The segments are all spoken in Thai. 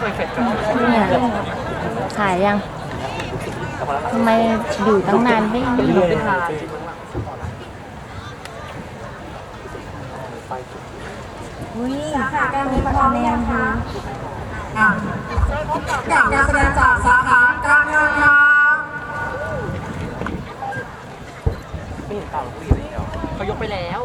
เนี่ยถ่ายยังทำไมอยู่ตั้งนานไม่เรื่อยๆอุ้ยค่ะการมีประธานเนี่ยค่ะอะกับการแสดงจากสาขาการเงินค่ะไม่เห็นต่างผู้หญิงเลยเหรอเขายกไปแล้ว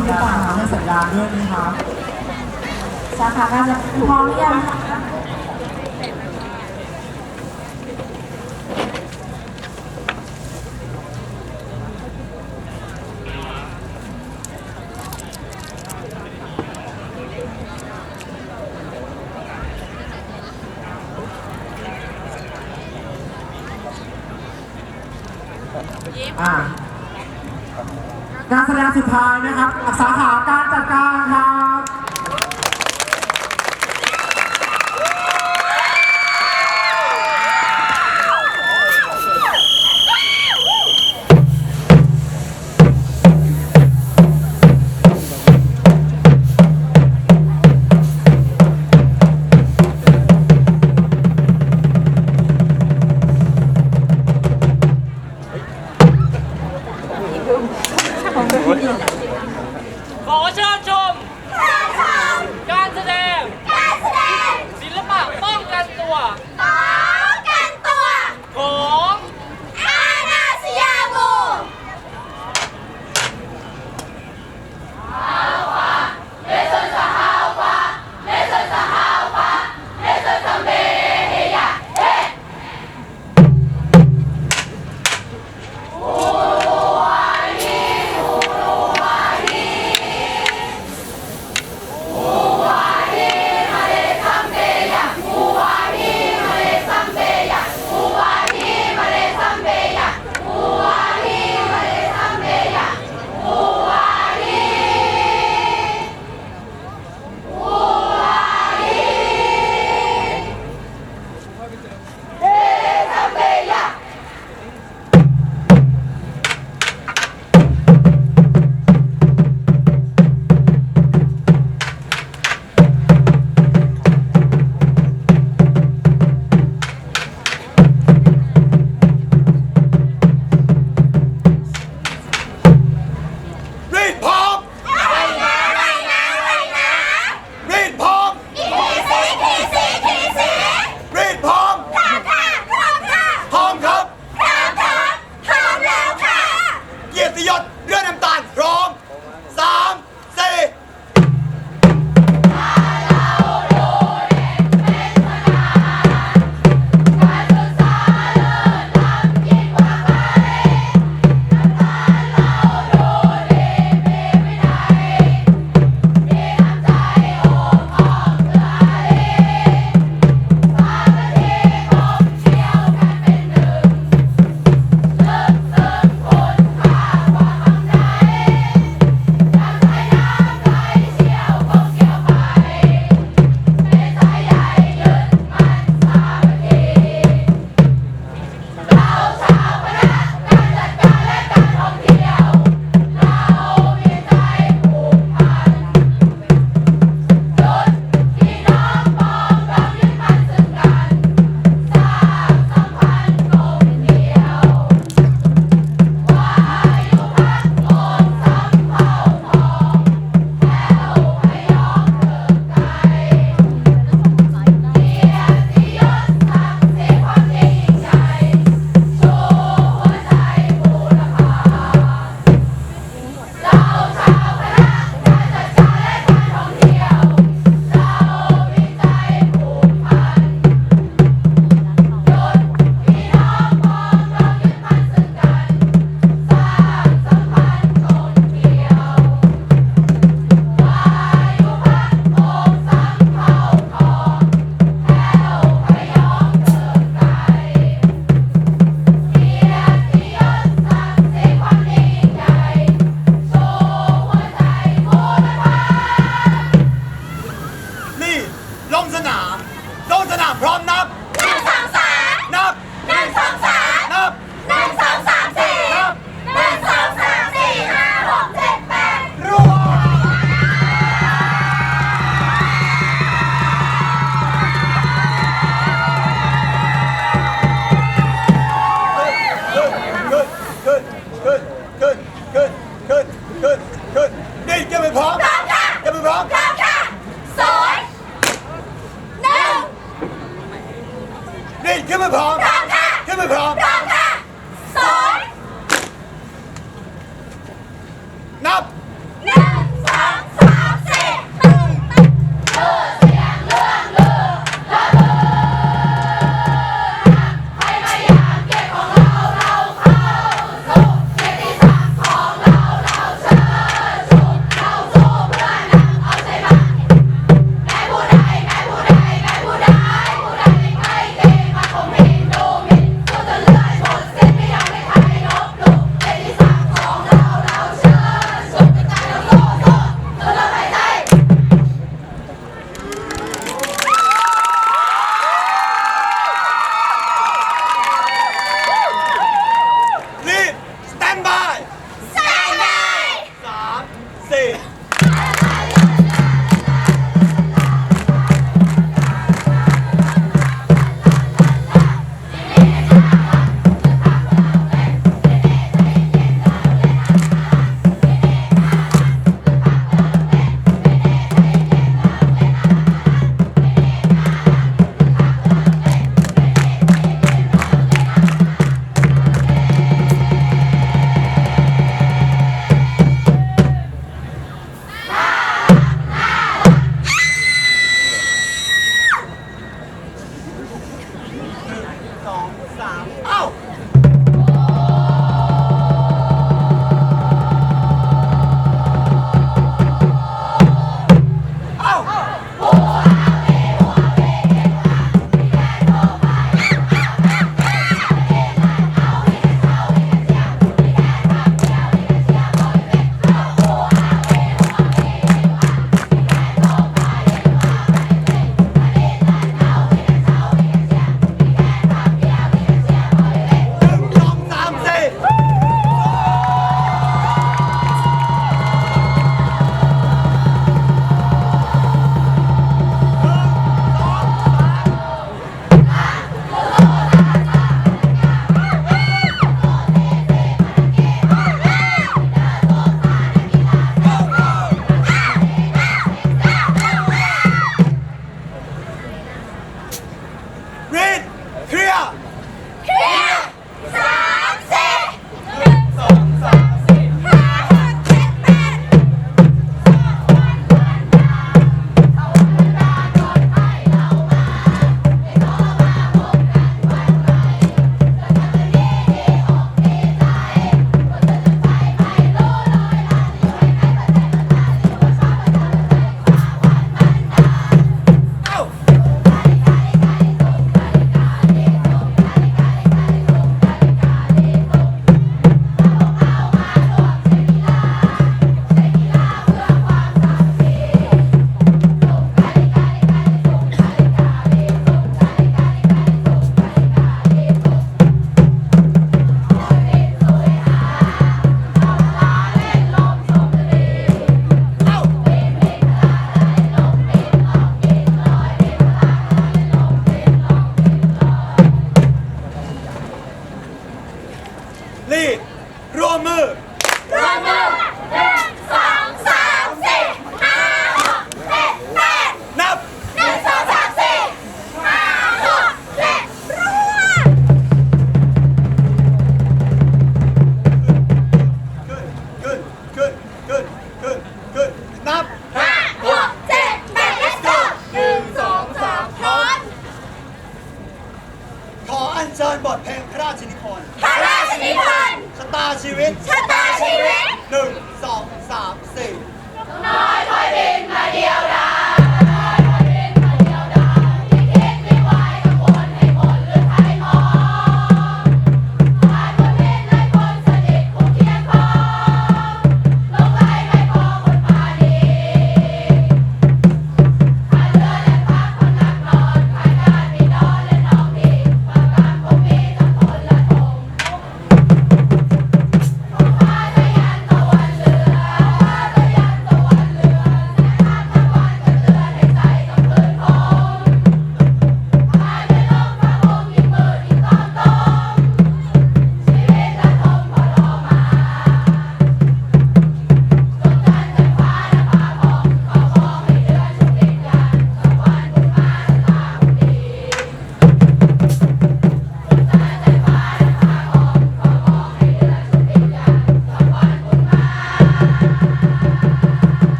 มการหาเงินสัญญาด้วยนะคะสาขาการจะพร้อมหรืยัง สุดท้ายนะครับสาขา